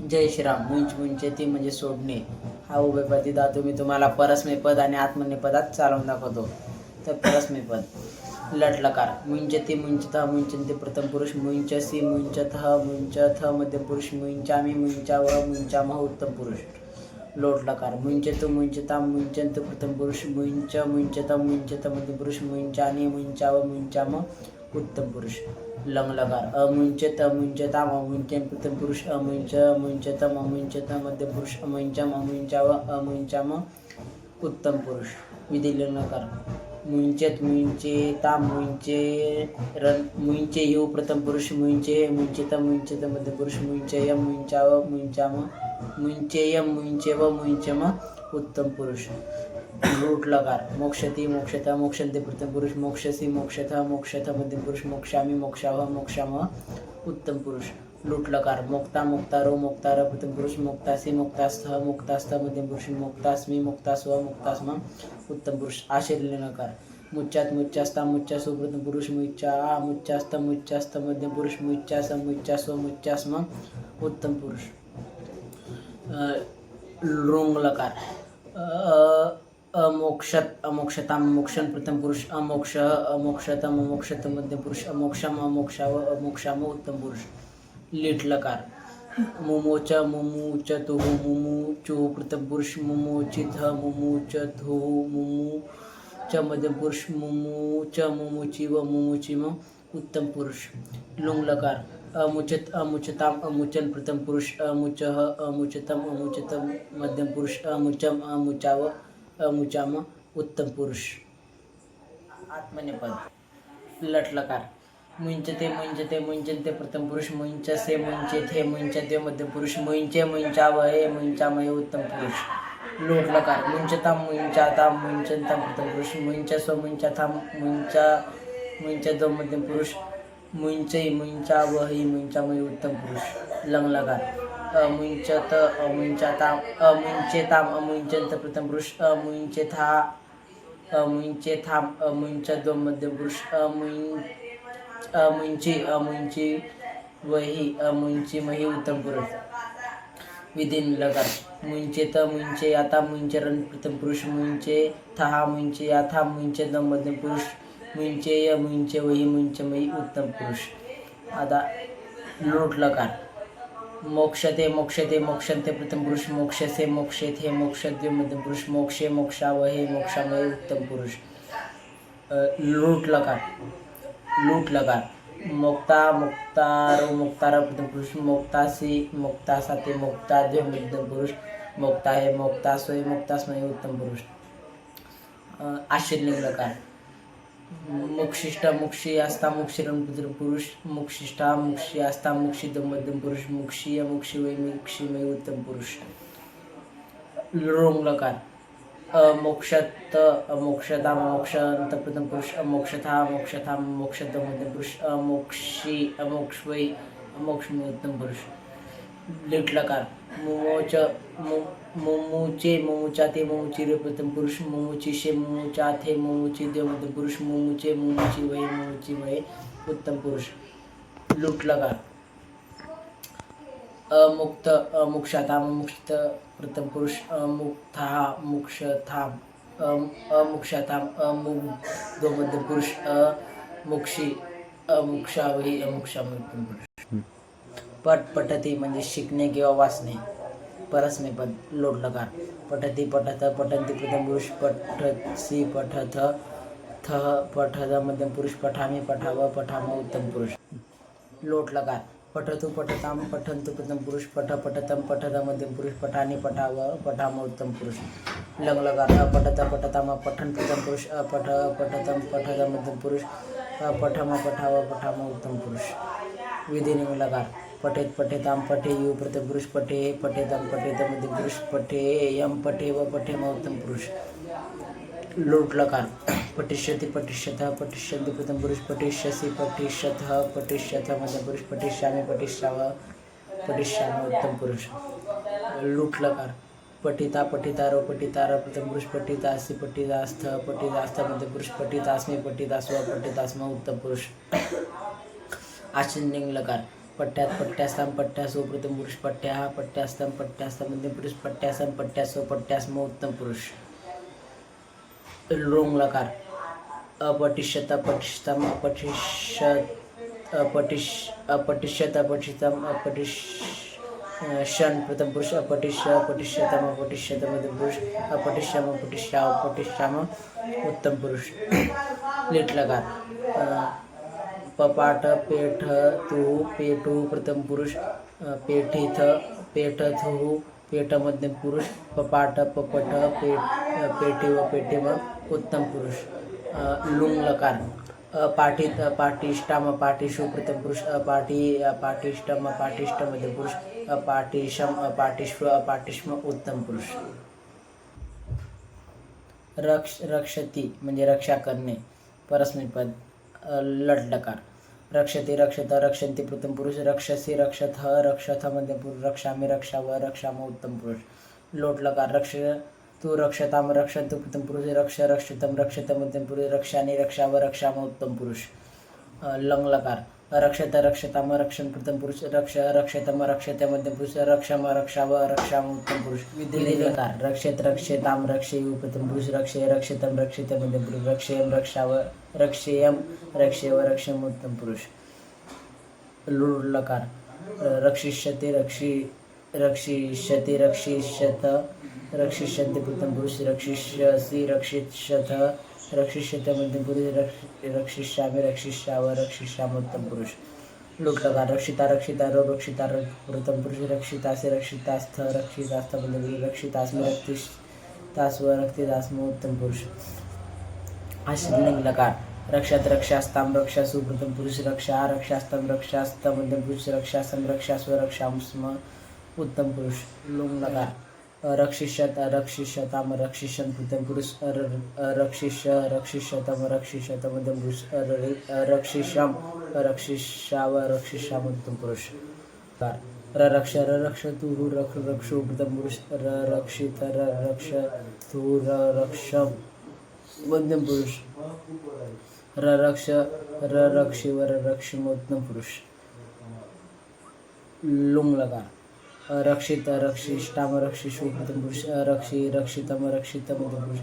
जय श्रीराम मुंच मुंचे ती म्हणजे सोडणे. हा उभयपदी धातू मी तुम्हाला परस्मै पद आणि आत्मने पदात चालवून दाखवतो. तर परस्मै पद लट लकार मुंचती मुंचत मुंचंती प्रथम पुरुष. मुंचसी मुंचत मुंचथ मध्यम पुरुष. मुंचामी मुंचाव मुंचामह हो उत्तम पुरुष. लोट लकार मुंचता मुंचंत प्रथम पुरुष. मुंच मुंचत मुंचत मध्यम पुरुष. मुंचानी मुंचाव मुंचाम उत्तम पुरुष. लंग लकार अमुंचत अमुंचताम अमुंचन प्रथम पुरुष अमुंच मुंचतम अमुंचत मध्य पुरुष अमुंचम अमुंचाव अमुंचाम उत्तम पुरुष. विधी लंगकार मुंचत मुंचे ताम मुंचे रन मुंचे यु प्रथम पुरुष मुंचे मुंचित मुंचित मध्य पुरुष मुंचय मुंचाव मुंचाम मुंचेय व मुंचम उत्तम पुरुष. रूट लकार. मोक्षती मोक्षता मोक्षंते प्रथम पुरुष. मोक्षसी मोक्षतः मोक्षथ मध्यम पुरुष. मोक्षामी मोक्षाव मोक्षाम उत्तम पुरुष. लूट लकार. मोक्ता मोक्तारो मोक्तार प्रथम पुरुष. मोक्तासी मोक्तास्थ मोक्तास्थ मध्यम पुरुष. मोक्तास्मी मोक्तास्व मोक्तास्म उत्तम पुरुष. आशीर्य नकार मुच्चात मुच्चास्ता मुच्चासु प्रथम पुरुष. मुच्चा मुच्चास्त मुच्चास्त मध्यम पुरुष. मुच्चास मुच्चास्व मुच्चास्म उत्तम पुरुष. रोंग लकार. अमोक्षत अमोक्षताम मोक्षण प्रथम पुरुष अमोक्ष अमोक्षतम अमोक्षत मध्य पुरुष अमोक्षम अमोक्षाव अमोक्षाम उत्तम पुरुष. लिटलकार. मुमोच मुमुच तुहु मुमुचु प्रथम पुरुष मुमोचित मुमुच धो मुमु च मध्यम पुरुष मुमु च मुमुची व मुमुचिम उत्तम पुरुष. लुंगलकार. अमुचत अमुचताम अमुचन प्रथम पुरुष अमुचह अमुचतम अमुचतम मध्यम पुरुष अमुचम अमुचाव अमुचाम उत्तम पुरुष. आत्मनेपद लटलकार. मुंचते मुंचते मुंचते प्रथम पुरुष. मुंच से मुंचे थे मुंच ते मध्यम पुरुष. मुंचे मुंचावहे मुंचामय उत्तम पुरुष. लोटलकार. मुंचताम मुंचाताम मुंचनताम प्रथम पुरुष. मुंचस्व मुंचाथाम मुंचा मुंचदो मध्यम पुरुष. मुंचई मुंचावही मुंचामय उत्तम पुरुष. लंगलकार. अमुंचत अमुंचाताम अमुंचेताम अमुंचंत प्रथम पुरुष अमुंचेथा अमुंचेथाम अमुंचदो मध्यम पुरुष अमुं अमुंची अमुंची वही अमुंची मही उत्तम पुरुष। विधिन लकार त मुंचे आता रन प्रथम पुरुष मुंचे थहा मुंचे याथा मुंचे न मध्यम पुरुष मुंचे य मुंचे वही मुंचमयी उत्तम पुरुष। आता लोट लकार मोक्षते मोक्षते मोक्षंते प्रथम पुरुष मोक्षसे मोक्षेथे मोक्षद्य मध्यम पुरुष मोक्षे मोक्षावहे मोक्षामय उत्तम पुरुष. लूट लकार. लूट लकार. मोक्ता मुक्तार मुक्तार प्रथम पुरुष मोक्तासी ते मोक्ताद्य मध्यम पुरुष मोक्ता हे मोक्तास्वय मुक्तास्मय उत्तम पुरुष. आश्चर्य लकार. मुक्षिष्ट मुक्षी असता मुक्षिरम पुरुष मुक्षिष्ठा मुक्षी आस्था मुक्षित मध्यम पुरुष मुक्षीय मुक्षीवय मुक्षीमय उत्तम पुरुष। लोंगलकार अमोक्षत अमोक्षता मोक्ष अंतप्रथम पुरुष अमोक्षथा अमोक्षथा मोक्षत मध्यम पुरुष अमोक्षी अमोक्षवय अमोक्षमय उत्तम पुरुष। लीट लकार मुमोच मु- मुमुचे मुमुचाते रे प्रथम पुरुष मुमुचिशे मुमुचाथे मुमुची देव मध्यम पुरुष मुमुचे मुमुची वय मुमुची वय उत्तम पुरुष. लूट लकार अमुक्त अमुक्षता मुक्त प्रथम पुरुष अमुक्था मुक्षथाम अम अमुक्षताम अमुग दो मध्यम पुरुष अमुक्षी अमुक्षावही अमुक्षा उत्तम पुरुष. पट पठती म्हणजे शिकणे किंवा वाचणे. परस्मे पद लोटलकार. पठती पठत पठंती प्रथम पुरुष पठसी पठथ थ पठद मध्यम पुरुष पठामी पठाव पठाम उत्तम पुरुष. लोट लकार पठतु पठताम पठंतु प्रथम पुरुष पठ पठतम पठद मध्यम पुरुष पठानी पठाव पठाम उत्तम पुरुष. लंग लकार अपठत पठताम पठन प्रथम पुरुष अपठ पठतम पठद मध्यम पुरुष अपठम पठाव पठाम उत्तम पुरुष. विधी पठेत पठेताम पठे यु प्रथम पुरुष पठे पठेताम पठेत मध्यम पुरुष पठे यम पठे व पठे म पुरुष. लोट लकार. पटिष्यति पटिष्यथ पटिष्यन्ति प्रथम पुरुष पटिष्यसि पटिष्यथ पटिष्यथ मध्यम पुरुष पटिष्यामि पटिष्याव पटिष्यामि उत्तम पुरुष. लूट लकार. पठिता पठितारो पठितार प्रथम पुरुष पठितासि पठितास्थ पठितास्थ मध्यम पुरुष पठितास्मि पठितास्व पठितास्म उत्तम पुरुष. आश्चर्यलिंग लकार. पट्ट्यात पट्ट्यास्ताम पट्ट्यासो प्रथम पुरुष पट्ट्या हा पट्ट्यास्तम पट्ट्यास्तम मध्यम पुरुष, पट्ट्यासम, पट्ट्यासो, पट्ट्यास्म, उत्तम पुरुष। लोंग लकार अपटिष्यत अपटिष्तम अपटिष्यत अपटिश अपटिष्यत अपटिष्तम अपटिश शन प्रथम पुरुष अपटिष्य अपटिष्यतम अपटिष्यत मध्यम पुरुष अपटिष्यम अपटिष्या अपटिष्याम उत्तम पुरुष। लेट लकार पपाट पेठ तू पेटू प्रथम पुरुष पेठीथ पेठ पेठथु पेठ मध्यम पुरुष पपाट पपट पेठ पेठी व पेटीम उत्तम पुरुष लुंग लकार अपाठीत अपाठिष्टाम अपाठिषु प्रथम पुरुष अपाठी अपाठिष्टम अपाठिष्ट मध्यम पुरुष अपाठिशम अपाठिष्व अपाठिष्म उत्तम पुरुष। रक्ष रक्षती म्हणजे रक्षा करणे परस्मैपद अ, लटलकार रक्षते रक्षत रक्षंती प्रथम पुरुष रक्षसी रक्षथ रक्षथ मध्य पुरुष रक्षा रक्षाव रक्षाम उत्तम पुरुष. लोटलकार रक्ष तू रक्षताम रक्षन्तु प्रथम पुरुष रक्ष रक्षतम रक्षत मध्यम पुरुष रक्षानि रक्षाव रक्षाम उत्तम पुरुष. लंगलकार रक्षत रक्षताम रक्षण प्रथम पुरुष रक्ष रक्षतम रक्षते मध्यम पुरुष रक्षम रक्षाव रक्षाम उत्तम पुरुष. विधिलिंगकार रक्षेत रक्षेताम रक्षेयु प्रथम पुरुष रक्षे रक्षितम रक्षित मध्यम पुरुष रक्षेयम रक्षाव रक्षेयम रक्षेव रक्षम उत्तम पुरुष. लुडलकार रक्षिष्यते रक्षि रक्षिष्यते रक्षिष्यत रक्षिष्यन्ते प्रथम पुरुष रक्षिष्यसि रक्षिष्यथ रक्षिष्यते मध्यम पुरुष रक्ष रक्षिष्यामि रक्षिष्याव रक्षिष्याम उत्तम पुरुष. लुटलकार रक्षिता रक्षिता रो रक्षिता प्रथम पुरुष रक्षितासे रक्षितास्थ रक्षितास्थ मध्यम रक्षितास्म रक्षितास्मि रक्षितास्व उत्तम पुरुष. अश्लिंगलकार रक्षात रक्षास्ताम रक्षा सुप्रथम पुरुष रक्षा रक्षास्तम रक्षास्त मध्यम पुरुष रक्षासम रक्षास्व रक्षास्म उत्तम पुरुष. लोंगलकार. रक्षिष्यत रक्षिष्यताम रक्षिष्यन पृथम पुरुष र- रक्षिष्य रक्षिष्यतम रक्षिष्यत मध्यम पुरुष र- रक्षिष्याम रक्षिष्याव रक्षिष्याम उत्तम पुरुष। कार र रक्ष र रक्ष तू रक्ष रक्षो प्रथम पुरुष र रक्षित र रक्ष तू र रक्ष मध्यम पुरुष। र रक्ष र रक्षी र पुरुष। लुंग लकार रक्षित रक्षिष्टाम रक्षिषु प्रथम पुरुष रक्षी रक्षितम रक्षितम पुरुष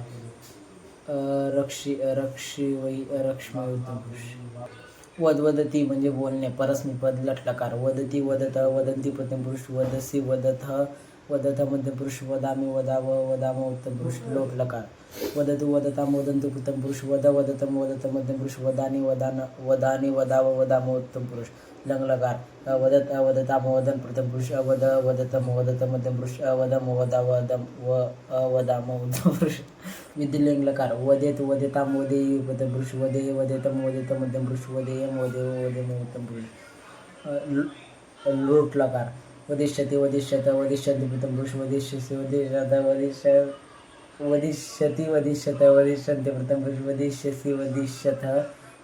रक्षी रक्षी वै रक्ष्म पुरुष वद वदती म्हणजे बोलणे परस्मैपद लटलकार। वदती वदत वदंती प्रथम पुरुष वदसी वदथ वदथ मध्यम पुरुष वदामी वदाव वदाम उत्तम पुरुष लोट लकार वदतु वदताम वदंतु प्रथम पुरुष वद वदतम वदत मध्यम पुरुष वदानी वदान वदानी वदाव वदाम उत्तम पुरुष लंगलकार वदत अवदत वदन प्रथम पुरुष अवद वदत वदत मध्यम पुरुष अवदम वदा वदम व अवदाम उत्तम पुरुष. विधी लिंगलकार. वदेत वदेताम वदेयु प्रथम पुरुष वदे वदेतम वदेत मध्यम पुरुष वदेयम वदेव वदे उत्तम पुरुष. लोटलकार. वदिष्यते वदिष्यत वदिष्यते प्रथम पुरुष वदिष्यसे वदिष्यत वदिष्य वदिष्यति वदिष्यत वदिष्यन्ते प्रथम पुरुष वदिष्यसि वदिष्यथ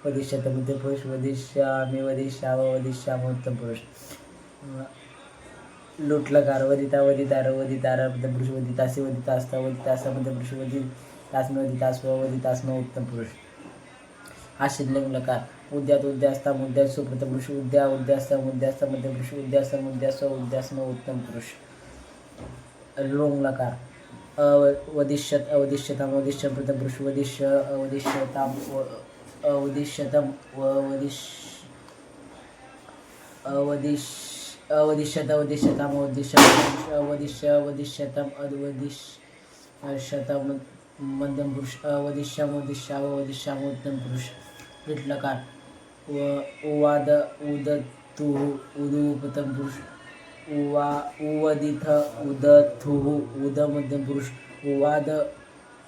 वदिष्यत मध्य पुरुष वदिष्यामि वदिष्याव वदिष्याम उत्तम पुरुष लुटलकार वदिता वदितार वदितार प्रथम पुरुष वदितासी वदितास्ता वदितासा मध्य पुरुष वदितास्म वदितास्व वदितास्म उत्तम पुरुष आशिल्लिंग लकार उद्यात उद्यास्ता मुद्या प्रथम पुरुष उद्या उद्यास्ता मुद्यास्ता मध्य पुरुष उद्यास मुद्यास्व उद्यास्म उत्तम पुरुष लोंग लकार अवदिष्यत अवदिष्यताम अवदिष्य प्रथम पुरुष वदिष्य अवदिष्यताम व- वदिश अवदिश अवदिशत अवदिशतम अवदिष्य अवदिश अवदिशतम अवदिश शतम मध्यम पुरुष अवदिश्याम अवदिश्याव अवदिश्याम उत्तम पुरुष लिटलकार व उवाद उदतु उदु उदुपतम पुरुष उवा उवदिथ उदथु उद मध्यम पुरुष उवाद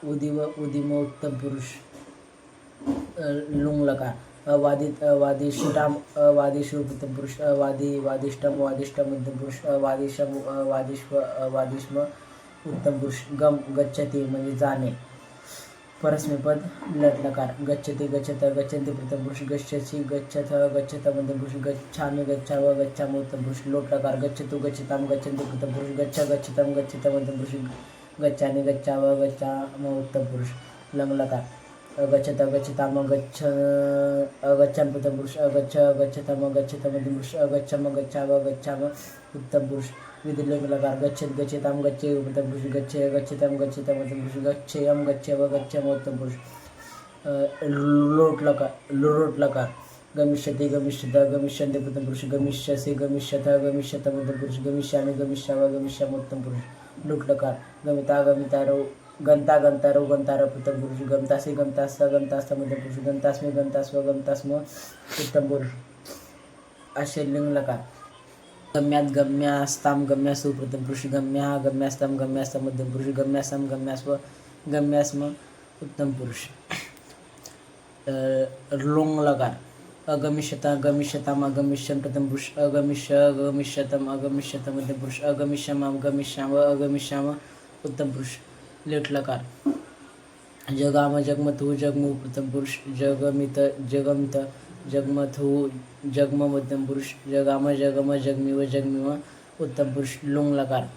उदिव उदिम उत्तम पुरुष लुंगलकार अवादित अवादिष्टाम अवादिषु वादिषु पुरुष वादी वादिष्टम वादिष्ट मध्यम पुरुष अवादिशम अवादिष्व वादिष्म उत्तम पुरुष गम गच्छती म्हणजे जाणे. परस्मैपद लटलकार गच्छति गच्छत गच्छन्ति प्रथम पुरुष गच्छसि गच्छथ गच्छत मध्यम पुरुष गच्छामि व गच्छाम उत्तम पुरुष लोटलकार गच्छतु गच्छताम गच्छन्ति प्रथम पुरुष गच्छ गच्छताम गच्छत मध्यम पुरुष गच्छानि व गच्छाम उत्तम पुरुष लंगलकार. अगच्छत अगच्छताम गच्छ अगच्छाम प्रथम पुरुष अगच्छ अगच्छतम गच्छत मध्यम पुरुष अगच्छम गच्छाव गच्छाम उत्तम पुरुष विधिलिंग लकार गच्छत गच्छताम गच्छे प्रथम पुरुष गच्छे गच्छताम गच्छताम मध्यम पुरुष गच्छेयम गच्छेव गच्छम उत्तम पुरुष अ, लोट लकार लोट लकार गमिष्यति गमिष्यत गमिष्यन्ते प्रथम पुरुष गमिष्यसे गमिष्यथ गमिष्यत मध्यम पुरुष गमिष्यामि गमिष्याव गमिष्याम उत्तम पुरुष लुट लकार गमिता रो गंता गंतारो गंतार प्रथम पुरुष गमतासे गमतास गमतास मध्यम पुरुष गंतास्मे गंतास्व गमतास्म उत्तम पुरुष असे लिंग लकार गम्यात गम्यास्ताम गम्यासु प्रथम पुरुष गम्या गम्यास्ताम गम्यास्ता मध्यम पुरुष गम्यास्ताम गम्यास्व गम्यास्म उत्तम पुरुष. लोंग लकार अगमिष्यता अगमिष्यताम अगमिष्यम प्रथम पुरुष अगमिष्य अगमिष्यतम अगमिष्यतम मध्यम पुरुष अगमिष्यम अगमिष्याम अगमिष्याम उत्तम पुरुष. लेटलकार जगाम जगमथू जगमु प्रथम पुरुष जगमित जगमित जगमथू जगम मध्यम पुरुष जगाम जगम जगमिव जगमिव उत्तम पुरुष लुंगलकार.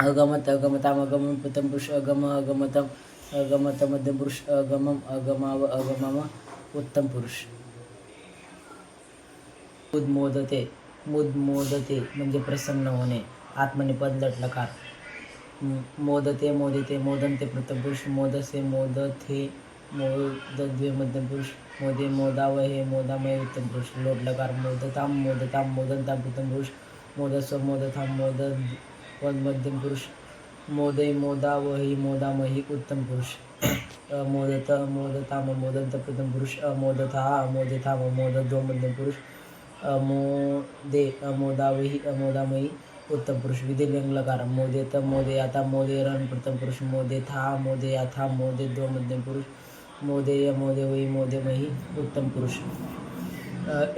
अगमत अगमताम अगम प्रथम पुरुष अगम अगमतम अगमत मध्यम पुरुष अगमम अगमाव अगमम उत्तम पुरुष. मुदमोदते मुदमोदते म्हणजे प्रसन्न होणे आत्मनिपद लटलकार. मोदते मोदिते मोदनते प्रथम पुरुष मोदसे मोदथे मोदद्वे मध्यम पुरुष मोदे मोदाव हे मोदामय उत्तम पुरुष लोटलकार मोदताम मोदताम मोदनताम प्रथम पुरुष मोदस्व मोदथाम मोद मध्यम पुरुष मोदय मोदावही मोदामही उत्तम पुरुष अमोदत मोदताम मोदंत प्रथम पुरुष अमोदथा अमोदथाम अमोदद्व मध्यम पुरुष अमोदे अमोदावही अमोदामयी उत्तम पुरुष विधिलिंग लकार आता मोदे मोदेरन प्रथम पुरुष मोदे था मोदे याथा मोदे द्व मध्यम पुरुष मोदे य मोदेय मोदे मही उत्तम पुरुष।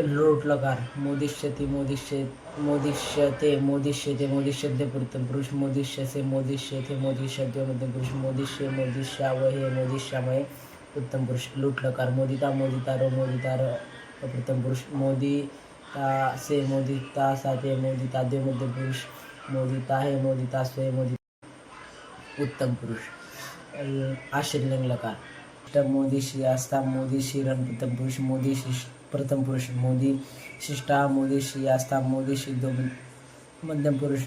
लोट लकार मोदिष्यति मोदिष्य मोदिष्यते मोदिष्यते मोदिष्यते प्रथम पुरुष मोदिष्यसे मोदिष्यथे मोदिष्यते मध्यम पुरुष मोदिष्य मोदिष्यावहे मोदिष्यामये उत्तम पुरुष। लूट लकार मोदिता मोदितारो मोदितार प्रथम पुरुष मोदी ता से मोदिता साते मोदिता दे मध्यम पुरुष मोदिता हे मोदिता स्वे मोदि उत्तम पुरुष. आशीर्लिंग लकार अष्टम मोदी श्री आस्था मोदी श्री प्रथम पुरुष मोदी श्री प्रथम पुरुष मोदी शिष्टा मोदी श्री आस्था मोदी श्री दो मध्यम पुरुष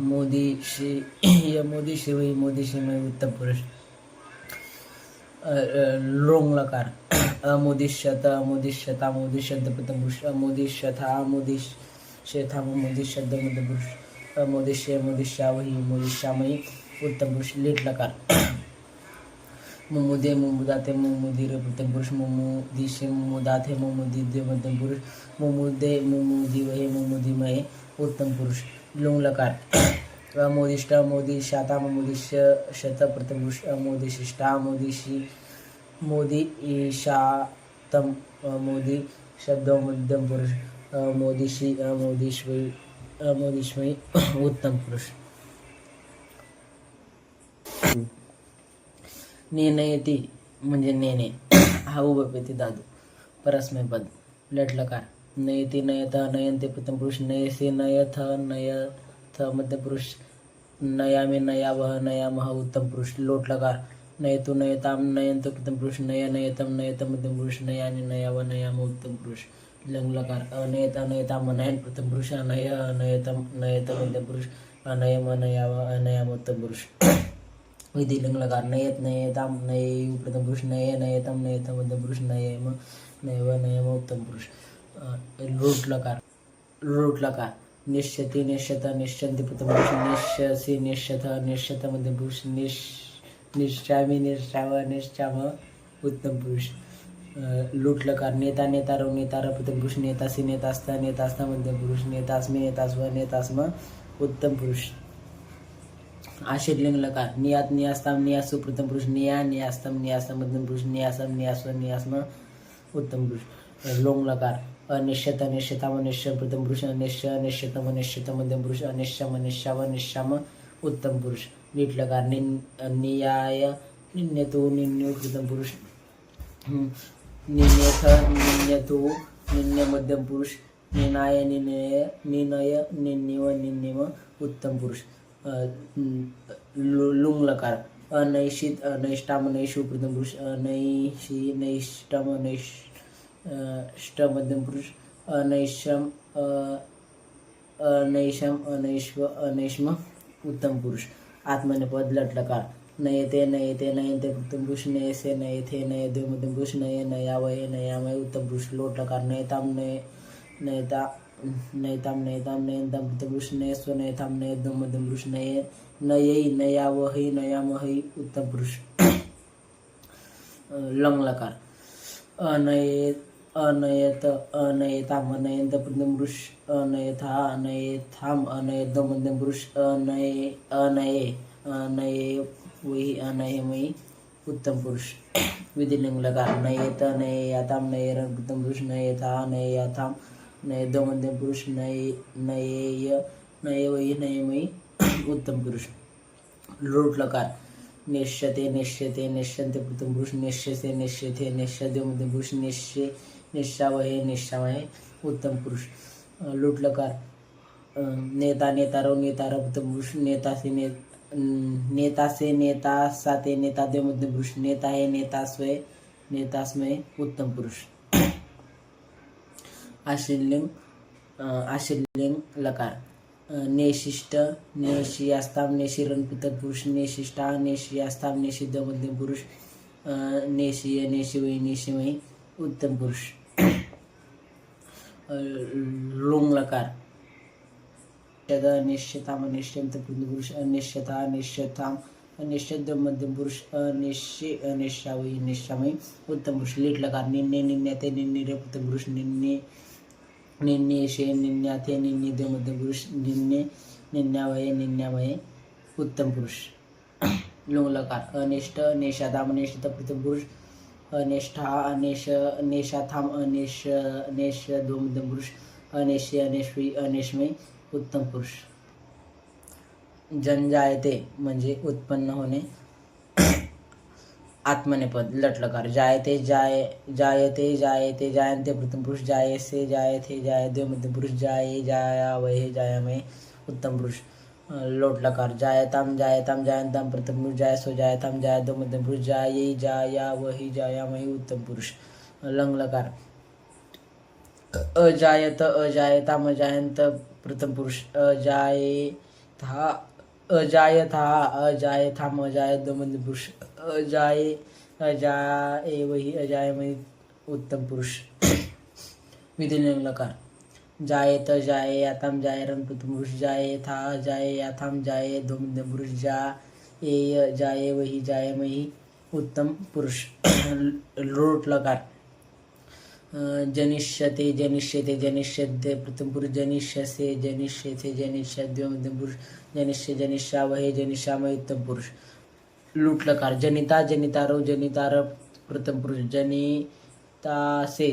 मोदी श्री य मोदी श्री मोदी श्रीमय उत्तम पुरुष. लकार अमोदिष्यत अमोदिष्यता मोदिष्यत प्रथम पुरुष अमोदिष्यथा अमोदिष्यथा मोदिष्यत मध्यम पुरुष अमोदिष्य मोदिष्यावही मोदिष्यामयी उत्तम पुरुष लकार मुमुदे मुमुदाते मुमुदीर प्रथम पुरुष मुमुदिशे मुमुदाते मुमुदिदे मध्यम पुरुष मुमुदे मुमुदिवहे मुमुदिमये उत्तम पुरुष लुंग लकार अमोदिष्ट अमोदिशाता अमोदिष्य शत प्रथम पुरुष अमोदिशिष्टा अमोदिशी मोदी ईशातम मोदी शब्द मध्यम पुरुष मोदीशी मोदीश्वरी मोदीश्वरी उत्तम पुरुष नेनयती म्हणजे नेने हा उभपेती दादू परस्मय पद लटलकार नयती नयथ नयनते प्रथम पुरुष नयसे नयथ नयथ नया में नया वह नया मह उत्तम पुरुष लोटलकार नयतु नयताम नयंत प्रथम पुरुष नय नयतम नयतम मध्यम पुरुष नयाने नयाव मह उत्तम पुरुष। लंगलकार अनयता अनयताम अनयन प्रथम पुरुष अनय अनयतम नयत उत्तम पुरुष अनयम अनयाव अनयम उत्तम पुरुष। विधी लंगलकार नयत नयताम नययु प्रथम पुरुष नय नयतम नयतम उत्तम पुरुष नयम नयव नयम उत्तम पुरुष। रूट लकार रूट लकार निश्यती निश्यत निश्चंती प्रथमपुरुष निश्यसी निश्चत निश्यत पुरुष निश निश्चामी निश्चाव निश्चाम उत्तम पुरुष लूट लकार नेता नेता रव नेता र प्रथम पुरुष नेतासी नेतास्ता नेतास्ता मध्यम पुरुष नेतास्मी नेतास्व नेतास्म उत्तम पुरुष आशीर्लिंग लकार नियात नियास्ताम नियासु प्रथम पुरुष निया नियास्तम नियास्तम मध्यम पुरुष नियासम नियास्व नियास्म उत्तम पुरुष लोंग लकार अनिश्चित अनिश्चिताम अनिश्चय प्रथम पुरुष अनिश्चय अनिश्चितम अनिश्चित मध्यम पुरुष अनिश्चम अनिश्चाव अनिश्चाम उत्तम पुरुष. नीट लकार निन नियाय प्रथम पुरुष. निन्यथ निन्यतो निन्य मध्यम पुरुष. निनाय निनय निनय निन्यव निन्यव उत्तम पुरुष. लु- लुंग लकार अनैषित अनैष्टाम नैषु प्रथम पुरुष. अनैशी नैष्टम नैष ष्ट मध्यम पुरुष अनैशम अनैशम अनैश्व अनैष्म उत्तम पुरुष आत्मनेपद लटलकार नयते नयते नयते उत्तम पुरुष नयसे नयथे नयदे मध्यम पुरुष नये नयावये नयामय उत्तम पुरुष लोटलकार नयताम नय नयता नयताम नयताम नयनताम उत्तम पुरुष नयस्व नयताम नयदो मध्यम पुरुष नये नयै नयावही नयामहै उत्तम पुरुष लंगलकार अनये अनयत अनयता अनयंत प्रथम पुरुष अनयथा अनयथाम अनयत मध्यम पुरुष अनये अनये अनये वही अनयमयी उत्तम पुरुष। विधिलिंगलकार नयेत नयेयाताम नयेरन उत्तम पुरुष नयेथा नयेयाथाम नयद मध्यम पुरुष नये नयेय नयवयी नयमयी उत्तम पुरुष। लोटलकार निश्चते निश्यते निश्यन्ते प्रथम पुरुष निश्यसे निश्यते निश्यदे मध्यम पुरुष निश्य निश्चावहे निश्चावहे उत्तम पुरुष. लुटलकार. लोटलकार नेता नेतारो नेतार प्रथम पुरुष. नेता से ने नेता से नेता साते नेता दे मध्यम पुरुष. नेता हे नेता स्वय नेता स्मय उत्तम पुरुष. आशिलिंग आशिलिंग लकार. नेशिष्ट नेशियास्ताम नेशिरन पितर पुरुष. नेशिष्टा नेशियास्ताम नेशिद मध्यम पुरुष. अं, नेशिय नेशिवई नेशिमयी उत्तम पुरुष. लोंगलकार. निश्चद निश्चिताम अनिश्चित पुरुष अनिश्चिता अनिश्चिताम अनिश्चित मध्यम पुरुष अनिश्चि अनिश्चावयी निश्चामयी उत्तम पुरुष. लीट लकार निन्ने निन्याते निन्ने उत्तम पुरुष. निन्ने निन्ने शे निन्याते निन्ने दे मध्यम पुरुष. निन्ने निन्यावये निन्यामये उत्तम पुरुष. लोंगलकार अनिष्ट नेशादाम अनिश्चित प्रथम पुरुष. अनिष्ठा, अनेश नेशाथाम अनेश अनेश दो मध्यम पुरुष अनेशी अनेश्वी अनेशमय उत्तम पुरुष। जनजायते म्हणजे उत्पन्न होणे. आत्मनेपद, लटलकार. जायते, जाय, जायते जायते, जायन्ते प्रथम पुरुष. जायसे, जायथे जायदे मध्यम पुरुष. जाये जायावहे जायामय, उत्तम पुरुष. अं, जाय जायताम जायताम जायंताम प्रथम पुरुष जायसो जाय दो मध्यम पुरुष जाये जायावही वही उत्तम पुरुष। लंगलकार अजायत अजायताम अजायंत प्रथम पुरुष। अजाय था अजाय था अजायथा अजायथा अजायथाम दो मध्यम पुरुष। अजाये अजाय वही अजायमय उत्तम पुरुष। विधिलिंगलकार जायेत जाये याताम जायरन प्रथम पुरुष जाये था जाये याथाम जाये दो पुरुष जा ए जाये वही जायमयी उत्तम पुरुष। लोट लकार जनिष्यते जनिष्यते जनिष्यते प्रथम पुरुष जनिष्यसे जनिष्यते जनिष्य मध्यम पुरुष जनिष्य जनिष्यावहे जनिष्यामय उत्तम पुरुष। लुटलकार। जनिता जनितारो जनितार प्रथम पुरुष जनी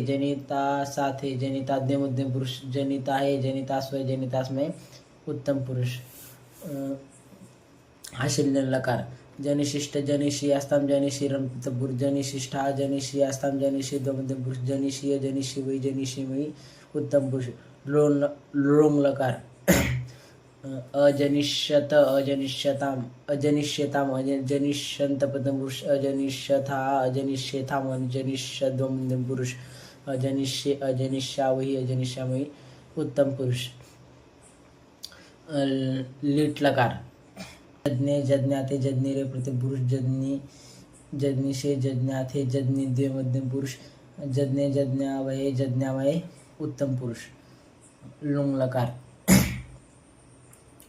जनिता साथे जनिताद्य मध्यम पुरुष जनिता हे जनितास्वय जनितास्मय उत्तम पुरुष। अं, आशिल्यलकार जनिशिष्ट जनिशी अस्ताम जनिशी रमतपुर पुरुष जनिशिष्ठा जनिशी अस्ताम जनिशी दमध्यम पुरुष जनिशीय जनिशी वै जनिशीमयी उत्तम पुरुष। लोण लोंगलकार। अजनिष्यत अजनिष्यताम अजनिष्यताम अजनिष्यंत प्रथम पुरुष अजनिष्यथा अजनिष्यथाम अजनिष्यद पुरुष अजनिष्य अजनिष्यावही अजनिष्यामयी उत्तम पुरुष। लिटलकार। जज्ञे जज्ञाते जज्ञे रे प्रथम पुरुष जज्ञी जज्ञिषे जज्ञाथे जज्ञी द्वे मध्यम पुरुष जज्ञे जज्ञावये जज्ञावये उत्तम पुरुष। लुंगलकार।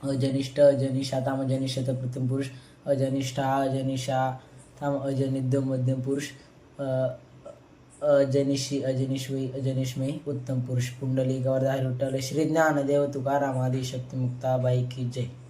अजनिष्ठ अजनिषाताम अजनिषत प्रथम पुरुष अजनिष्ठा अजनिषा ताम अजनिद्य मध्यम पुरुष अ, अजनिशी अजनिश्वई अजनिष्मयी उत्तम पुरुष. पुंडलिकावर विठ्ठल श्री ज्ञानदेव तुकाराम आदी शक्ती की जय.